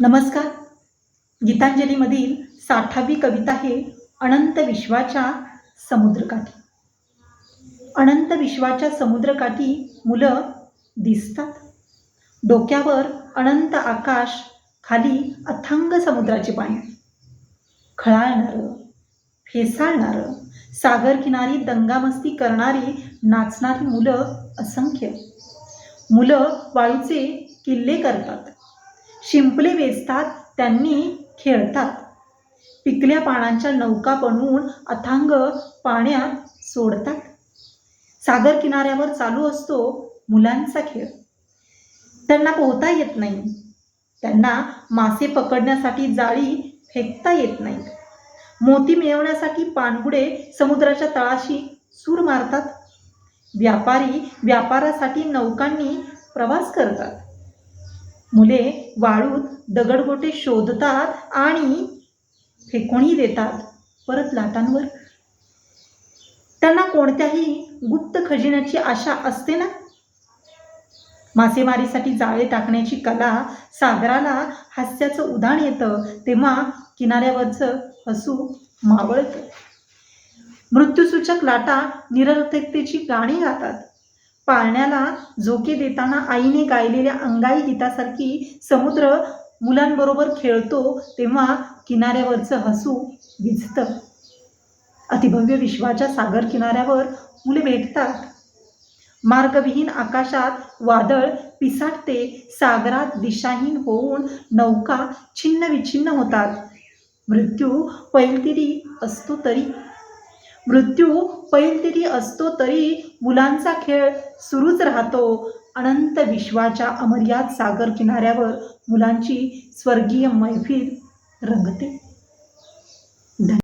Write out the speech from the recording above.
नमस्कार. गीतांजलीमधील साठावी कविता आहे अनंत विश्वाच्या समुद्रकाठी. अनंत विश्वाच्या समुद्रकाठी मुलं दिसतात. डोक्यावर अनंत आकाश खाली अथांग समुद्राचे पाणी. खळाळणारं फेसाळणारं सागर किनारी दंगामस्ती करणारी नाचणारी मुलं असंख्य. मुलं वाळूचे किल्ले करतात. शिंपले वेचतात त्यांनी खेळतात. पिकल्या पानांच्या नौका बनवून अथांग पाण्यात सोडतात. सागर किनाऱ्यावर चालू असतो मुलांचा खेळ. त्यांना पोहता येत नाही. त्यांना मासे पकडण्यासाठी जाळी फेकता येत नाही. मोती मिळवण्यासाठी पाणबुडे समुद्राच्या तळाशी सूर मारतात. व्यापारी व्यापारासाठी नौकांनी प्रवास करतात. मुले वाळूत दगडगोटे शोधतात आणि फेकूनही देतात. परत लाटांवर. त्यांना कोणत्याही गुप्त खजिन्याची आशा असते ना? मासेमारीसाठी जाळे टाकण्याची कला सागराला हास्याचं उदाण येतं तेव्हा किनाऱ्यावरचं हसू मावळतं. मृत्यूसूचक लाटा निरर्थकतेची गाणी गातात. पाळण्याला झोके देताना आईने गायलेल्या अंगाई गीतासारखी समुद्र मुलांबरोबर खेळतो तेव्हा किनाऱ्यावरचं हसू विझतं. अतिभव्य विश्वाच्या सागर किनाऱ्यावर मुले भेटतात. मार्गविहीन आकाशात वादळ पिसाटते सागरात दिशाहीन होऊन नौका छिन्न विछिन्न होतात. मृत्यू पैलतिरी असतो तरी मृत्यू पैलतिरी असतो तरी मुलांचा खेळ सुरूच राहतो. अनंत विश्वाच्या अमर्याद सागर किनाऱ्यावर मुलांची स्वर्गीय मैफिल रंगते.